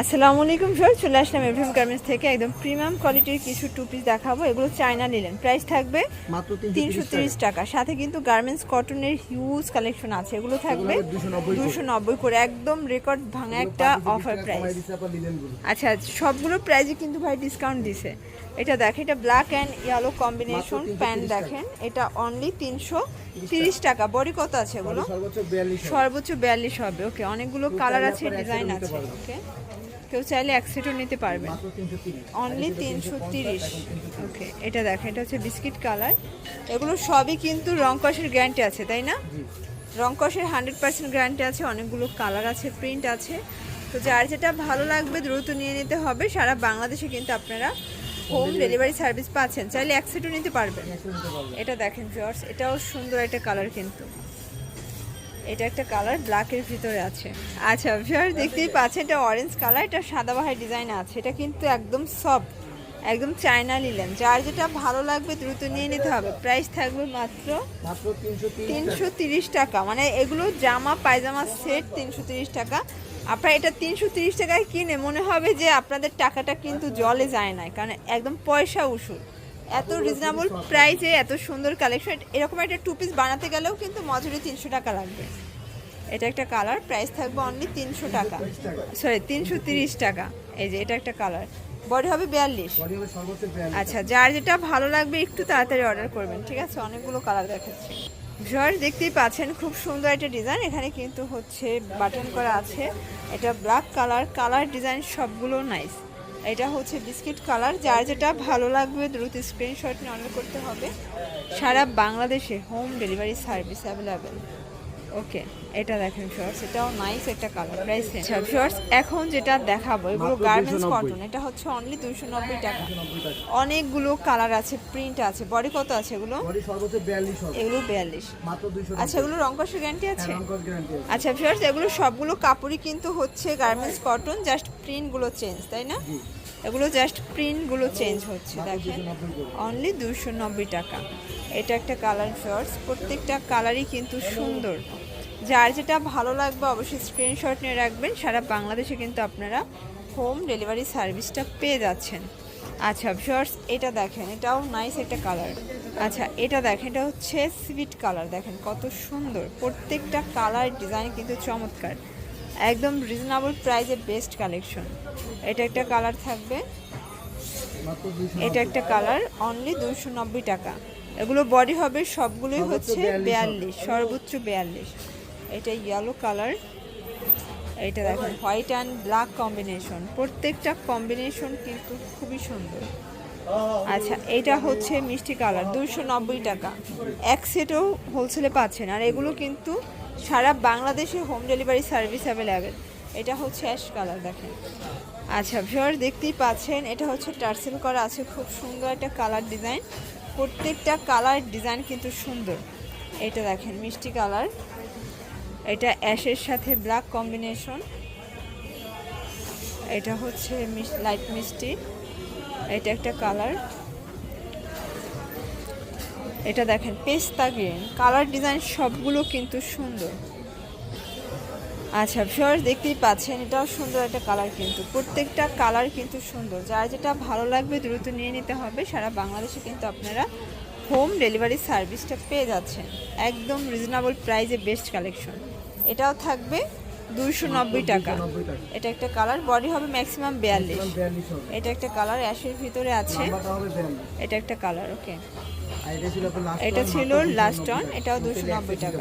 আসসালামু আলাইকুম স্যার চলে আসলাম এভরিম গার্মেন্টস থেকে। একদম প্রিমিয়াম কোয়ালিটির কিছু টু পিস দেখাবো। এগুলো চায়না নিলেন। প্রাইস থাকবে মাত্র তিনশো তিরিশ টাকা। সাথে কিন্তু গার্মেন্টস কটনের হিউজ কালেকশন আছে। এগুলো থাকবে দুশো নব্বই করে। একদম রেকর্ড ভাঙা একটা অফার প্রাইস আচ্ছা সবগুলো প্রাইসে কিন্তু ভাই ডিসকাউন্ট দিছে। এটা দেখেন এটা black and yellow combination pant দেখেন। এটা অনলি তিনশো তিরিশ টাকা। বডি কত আছে এগুলো? সর্বোচ্চ বিয়াল্লিশ হবে। ওকে অনেকগুলো কালার আছে ডিজাইন আছে। ওকে কেউ চাইলে এক সেটও নিতে পারবেন অনলি তিনশো তিরিশ। ওকে এটা দেখেন এটা হচ্ছে বিস্কিট কালার। এগুলো সবই কিন্তু রং কষের গ্যারান্টি আছে তাই না? রং কষের হান্ড্রেড পার্সেন্ট গ্যারান্টি আছে অনেকগুলো কালার আছে প্রিন্ট আছে। তো যার যেটা ভালো লাগবে দ্রুত নিয়ে নিতে হবে। সারা বাংলাদেশে কিন্তু আপনারা হোম ডেলিভারি সার্ভিস পাচ্ছেন। চাইলে এক সেটও নিতে পারবেন। এটা দেখেন জর্জ এটাও সুন্দর একটা কালার কিন্তু। এটা একটা কালার ব্ল্যাকের ভিতরে আছে। আচ্ছা ভিউয়ার্স দেখতেই পাচ্ছেন এটা অরেঞ্জ কালার এটা সাদাবাহার ডিজাইন আছে। এটা কিন্তু একদম সফট একদম চায়না নিলেন যার যেটা ভালো লাগবে দ্রুত নিয়ে নিতে হবে। প্রাইস থাকবে মাত্র মাত্র তিনশো তিরিশ টাকা। মানে এগুলো জামা পায়জামা সেট তিনশো তিরিশ টাকা। আপনার এটা তিনশো তিরিশ টাকায় কিনে মনে হবে যে আপনাদের টাকাটা কিন্তু জলে যায় না কারণ একদম পয়সা উসুল। এত রিজনেবল প্রাইসে এত সুন্দর কালেকশন এরকম একটা টু পিস বানাতে গেলেও কিন্তু মজুরি তিনশো টাকা লাগবে। এটা একটা কালার প্রাইস থাকবে অনলি তিনশো টাকা। সরি তিনশো তিরিশ টাকা। এই যে এটা একটা কালার। বডি হবে বিয়াল্লিশ। আচ্ছা যার যেটা ভালো লাগবে একটু তাড়াতাড়ি অর্ডার করবেন ঠিক আছে? অনেকগুলো কালার দেখাচ্ছি। ভিউয়ার দেখতেই পাচ্ছেন খুব সুন্দর একটা ডিজাইন এখানে কিন্তু হচ্ছে বাটন করা আছে। এটা ব্ল্যাক কালার কালার ডিজাইন সবগুলো নাইস এটা হচ্ছে বিস্কিট কালার যার যেটা ভালো লাগবে দ্রুত স্ক্রিনশট নিয়ে অর্ডার করতে হবে। সারা বাংলাদেশে home delivery service available okay এটা দেখেন শর্টস এটাও নাইস একটা কালার প্রাইস আচ্ছা শর্টস এখন যেটা দেখাবো এগুলো গার্মেন্টস কটন এটা হচ্ছে অনলি দুশো নব্বই টাকা। অনেকগুলো কালার আছে প্রিন্ট আছে বডি কত আছে এগুলো? এগুলো বিয়াল্লিশ। দুইশো আচ্ছা এগুলো রংকশের গ্যারান্টি আছে? গ্যারান্টি আছে। আচ্ছা ফিয়ার্স এগুলো সবগুলো কাপড়ই কিন্তু হচ্ছে গার্মেন্টস কটন জাস্ট প্রিন্টগুলো চেঞ্জ তাই না? এগুলো জাস্ট প্রিন্টগুলো চেঞ্জ হচ্ছে দেখেন। অনলি দুশো নব্বই টাকা। এটা একটা কালার শর্টস প্রত্যেকটা কালারই কিন্তু সুন্দর। যার যেটা ভালো লাগবে অবশ্যই স্ক্রিনশট নিয়ে রাখবেন। সারা বাংলাদেশে কিন্তু আপনারা হোম ডেলিভারি সার্ভিসটা পেয়ে যাচ্ছেন। আচ্ছা শর্টস এটা দেখেন এটাও নাইস একটা কালার আচ্ছা এটা দেখেন এটা হচ্ছে সুইট কালার দেখেন কত সুন্দর। প্রত্যেকটা কালার ডিজাইন কিন্তু চমৎকার। একদম রিজনেবল প্রাইসে বেস্ট কালেকশন এটা একটা কালার থাকবে। এটা একটা কালার অনলি দুশো নব্বই টাকা। এগুলো বডি হবে সবগুলোই হচ্ছে 42 বিয়াল্লিশ সর্বোচ্চ বিয়াল্লিশ। এটা ইয়েলো কালার এটা দেখেন হোয়াইট অ্যান্ড ব্ল্যাক কম্বিনেশন প্রত্যেকটা কম্বিনেশন কিন্তু খুবই সুন্দর। আচ্ছা এটা হচ্ছে মিষ্টি কালার দুশো নব্বই টাকা। এক সেটও হোলসেলে পাচ্ছেন, আর এগুলো কিন্তু সারা বাংলাদেশে হোম ডেলিভারি সার্ভিস অ্যাভেলেবেল এটা হচ্ছে অ্যাশ কালার দেখেন। আচ্ছা ভিওর দেখতেই পাচ্ছেন, এটা হচ্ছে টার্সেল করা আছে, খুব সুন্দর একটা কালার ডিজাইন প্রত্যেকটা কালার ডিজাইন কিন্তু সুন্দর। এটা দেখেন, মিষ্টি কালার এটা অ্যাশের সাথে ব্ল্যাক কম্বিনেশন। এটা হচ্ছে লাইট মিষ্টি। এটা একটা কালার। এটা দেখেন, পেস্তা গ্রিন। কালার ডিজাইন সবগুলো কিন্তু সুন্দর। আচ্ছা ভিউয়ার্স দেখতেই পাচ্ছেন, এটাও সুন্দর একটা কালার কিন্তু। প্রত্যেকটা কালার কিন্তু সুন্দর। যার যেটা ভালো লাগবে দ্রুত নিয়ে নিতে হবে। সারা বাংলাদেশে কিন্তু আপনারা হোম ডেলিভারি সার্ভিসটা পেয়ে যাচ্ছেন। একদম রিজনেবল প্রাইসে বেস্ট কালেকশন এটাও থাকবে দুইশো নব্বই টাকা। এটা একটা কালার বডি হবে ম্যাক্সিমাম বিয়াল্লিশ। এটা একটা কালার অ্যাশের ভিতরে আছে। এটা একটা কালার ওকে এটা ছিল লাস্ট অন এটাও দুশো নব্বই টাকা।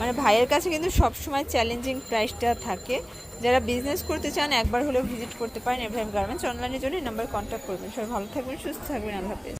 মানে ভাইয়ের কাছে কিন্তু সবসময় চ্যালেঞ্জিং প্রাইসটা থাকে। যারা বিজনেস করতে চান একবার হলেও ভিজিট করতে পারেন এভ্রাহিম গার্মেন্টস অনলাইনের জন্য নাম্বার কন্ট্যাক্ট করবেন। সবাই ভালো থাকবেন সুস্থ থাকবেন আল্লাহ হাফেজ।